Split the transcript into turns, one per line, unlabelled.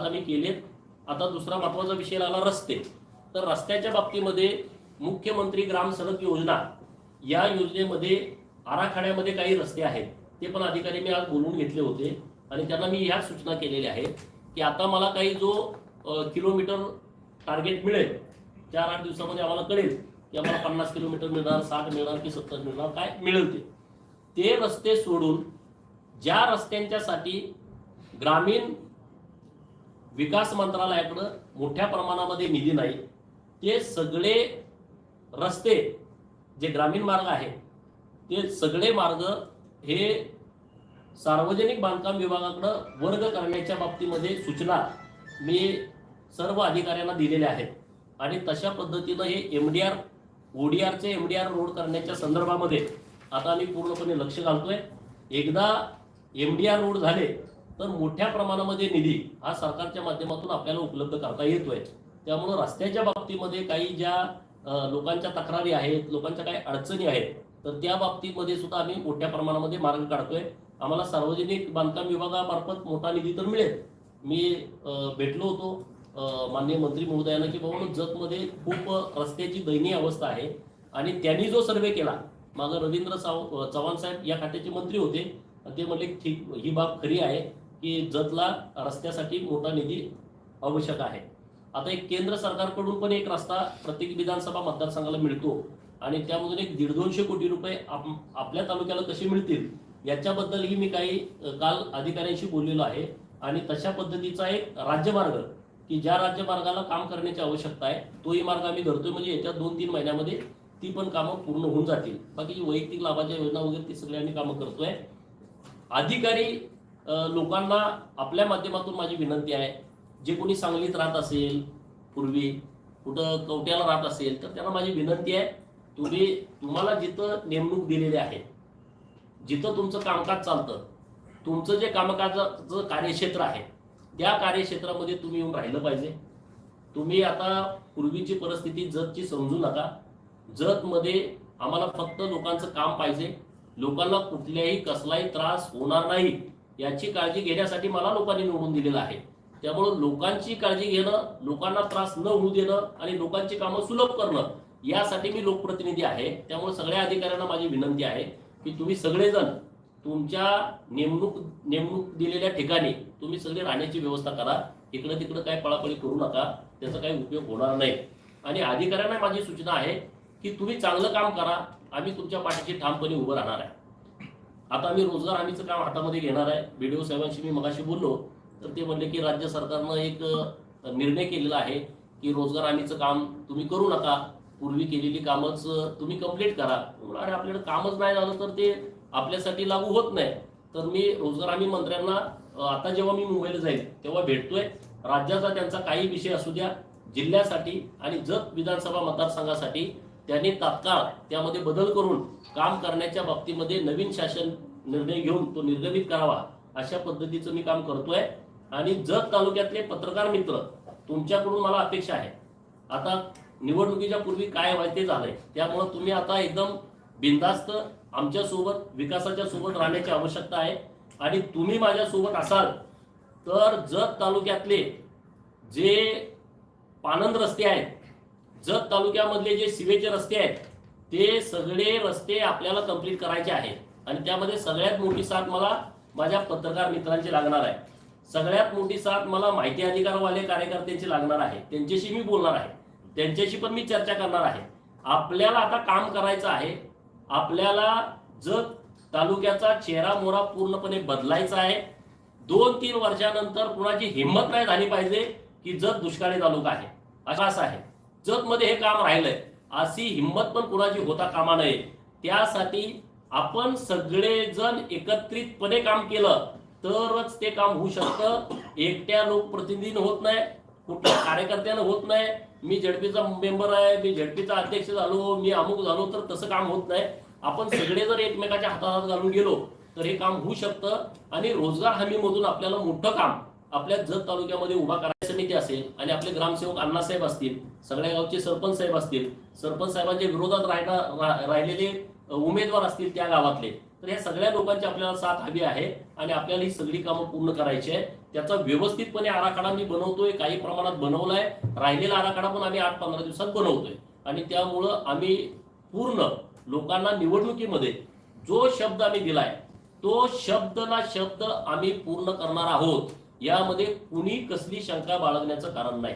आज आम्ही केलेत. आता दुसरा महत्त्वाचा विषय आला रस्ते. तर रस्त्याच्या बाबतीमध्ये मुख्यमंत्री ग्राम सडक योजना या योजनेमध्ये आराखड्यामध्ये काही रस्ते आहेत. ते पण अधिकारी मी आज बोलवून घेतले होते आणि त्यांना मी ह्या सूचना केलेल्या आहेत की आता मला काही जो किलोमीटर टार्गेट मिळेल चार आठ दिवसामध्ये आम्हाला कळेल की आम्हाला पन्नास किलोमीटर मिळणार साठ मिळणार की सत्तर मिळणार काय मिळेल ते. ते रस्ते सोडून ज्या रस्त्यांच्यासाठी ग्रामीण विकास मंत्रालयाकडं मोठ्या प्रमाणामध्ये निधी नाही. ते सगळे रस्ते जे ग्रामीण मार्ग आहेत ते सगळे मार्ग हे सार्वजनिक बांधकाम विभागाकडं वर्ग करण्याच्या बाबतीमध्ये सूचना मी सर्व अधिकाऱ्यांना दिलेल्या आहेत. आणि तशा पद्धतीनं हे एम डी आर ओडीआरचे एम डी आर रोड करण्याच्या संदर्भामध्ये आता आम्ही पूर्णपणे लक्ष घालतोय. एकदा एम डी आर रोड झाले तर मोठ्या प्रमाणामध्ये निधी हा सरकारच्या माध्यमातून आपल्याला उपलब्ध करता येतोय. त्यामुळं रस्त्याच्या बाबतीमध्ये काही ज्या लोकांच्या तक्रारी आहेत लोकांच्या काही अडचणी आहेत तर त्या बाबतीमध्ये सुद्धा आम्ही मोठ्या प्रमाणामध्ये मार्ग काढतोय. आम्हाला सार्वजनिक बांधकाम विभागामार्फत मोठा निधी तर मिळेल. मी भेटलो होतो माननीय मंत्री महोदयांना की बाबा जतमध्ये खूप रस्त्याची दयनीय अवस्था आहे आणि त्यांनी जो सर्वे केला मागं रवींद्र साव चव्हाण साहेब या खात्याचे मंत्री होते. ते म्हणले ठीक ही बाब खरी आहे. की जतला रस्त्यासाठी मोठा निधी आवश्यक आहे. आता एक केंद्र सरकारकडून पण एक रस्ता प्रत्येक विधानसभा मतदारसंघाला मिळतो आणि त्यामधून एक दीड दोनशे कोटी रुपये आप- आपल्या तालुक्याला कसे मिळतील याच्याबद्दलही मी काही काल अधिकाऱ्यांशी बोललेलो आहे. आणि तशा पद्धतीचा एक राज्यमार्ग की ज्या राज्यमार्गाला काम करण्याची आवश्यकता आहे तोही मार्ग आम्ही धरतोय. म्हणजे येत्या दोन तीन महिन्यामध्ये ती पण कामं पूर्ण होऊन जातील. बाकीची वैयक्तिक लाभाच्या योजना वगैरे ती सगळ्यांनी आम्ही कामं करतोय. अधिकारी लोकांना आपल्या माध्यमातून माझी विनंती आहे जे कोणी सांगलीत राहत असेल पूर्वी कुठं कवट्याला राहत असेल तर त्यांना माझी विनंती आहे तुम्ही तुम्हाला जिथं नेमणूक दिलेली आहे जिथं तुमचं कामकाज चालतं तुमचं जे कामकाजाचं कार्यक्षेत्र आहे त्या कार्यक्षेत्रामध्ये तुम्ही येऊन राहिलं पाहिजे. तुम्ही आता पूर्वीची परिस्थिती जतची समजू नका. जतमध्ये आम्हाला फक्त लोकांचं काम पाहिजे. लोकांना कुठल्याही कसलाही त्रास होणार नाही. याची काळजी घेण्यासाठी मला लोकांनी निवडून दिलेलं आहे. त्यामुळं लोकांची काळजी घेणं लोकांना त्रास न होऊ देणं आणि लोकांची कामं सुलभ करणं यासाठी मी लोकप्रतिनिधी आहे. त्यामुळे सगळ्या अधिकाऱ्यांना माझी विनंती आहे की तुम्ही सगळेजण तुमच्या नेमणूक नेमणूक दिलेल्या ठिकाणी तुम्ही सगळे राहण्याची व्यवस्था करा. इकडं तिकडं काय पळापळी करू नका. त्याचा काही उपयोग होणार नाही. आणि अधिकाऱ्यांना माझी सूचना आहे की तुम्ही चांगलं काम करा. आम्ही तुमच्या पाठीशी ठामपणे उभं राहणार आहे. आता आम्ही रोजगार हमीचं काम हातामध्ये घेणार आहे. बीडीओ साहेबांशी मी मगाशी बोललो. तर ते म्हणले की राज्य सरकारनं एक निर्णय केलेला आहे की रोजगार हमीचं काम तुम्ही करू नका. पूर्वी केलेली कामच तुम्ही कंप्लीट करा. अरे आपल्याकडे कामच नाही झालं तर ते आपल्यासाठी लागू होत नाही. तर मी रोजगार हमी मंत्र्यांना आता जेव्हा मी मुंबईला जाईल तेव्हा भेटतोय. राज्याचा त्यांचा काही विषय असू द्या जिल्ह्यासाठी आणि जत विधानसभा मतदारसंघासाठी त्यांनी तात्काळ त्यामध्ये बदल करून काम करण्याच्या बाबतीमध्ये नवीन शासन निर्णय घेऊन तो निर्गमित करावा अशा पद्धतीचं मी काम करतोय. आणि जत तालुक्यातले पत्रकार मित्र तुमच्याकडून मला अपेक्षा आहे. आता निवडणुकीच्या पूर्वी काय व्हायचं ते झालंय. त्यामुळं तुम्ही आता एकदम बिनधास्त आमच्यासोबत विकासाच्या सोबत राहण्याची आवश्यकता आहे. आणि तुम्ही माझ्यासोबत असाल तर जत तालुक्यातले जे पानंद रस्ते आहेत जत तालुक्यामधले जे सिवेचे रस्ते आहेत ते सगळे रस्ते आपल्याला कंप्लीट करायचे आहेत. आणि त्यामध्ये सगळ्यात मोठी साथ मला माझ्या पत्रकार मित्रांची लागणार आहे. सगळ्यात मोठी साथ मला माहिती अधिकारवाले कार्यकर्त्यांची लागणार आहे. त्यांच्याशी मी बोलणार आहे. त्यांच्याशी पण मी चर्चा करणार आहे. आपल्याला आता काम करायचं आहे. आपल्याला जत तालुक्याचा चेहरा मोरा पूर्णपणे बदलायचा आहे. दोन तीन वर्षानंतर कुणाची हिंमत नाही झाली पाहिजे की जत दुष्काळी तालुका आहे. असं असं आहे. जत मध्ये हे काम राहिलंय. अशी हिंमत पण कुणाची होता कामा नये. त्यासाठी आपण सगळेजण एकत्रितपणे काम केलं तरच ते काम होऊ शकतं. एकट्या लोकप्रतिनिधीनं होत नाही कुठल्या कार्यकर्त्यानं होत नाही. मी झडपीचा मेंबर आहे मी झडपीचा अध्यक्ष झालो मी अमुक झालो तर तसं काम होत नाही. आपण सगळे जर एकमेकाच्या हातात घालून गेलो तर हे काम होऊ शकतं. आणि रोजगार हमीमधून आपल्याला मोठं काम आपल्या जत तालुक्यामध्ये उभा करायची समिती असेल आणि आपले ग्रामसेवक अण्णासाहेब असतील सगळ्या गावचे सरपंच साहेब असतील सरपंच साहेबांच्या विरोधात राहणार राहिलेले उमेदवार असतील त्या गावातले तर या सगळ्या लोकांची आपल्याला साथ हवी आहे आणि आपल्याला ही सगळी कामं पूर्ण करायची आहे. त्याचा व्यवस्थितपणे आराखडा मी बनवतोय काही प्रमाणात बनवलाय. राहिलेला आराखडा पण आम्ही आठ पंधरा दिवसात बनवतोय. आणि त्यामुळं आम्ही पूर्ण लोकांना निवडणुकीमध्ये जो शब्द आम्ही दिलाय तो शब्द ना शब्द आम्ही पूर्ण करणार आहोत. यामध्ये कुणी कसली शंका बाळगण्याचं कारण नाही.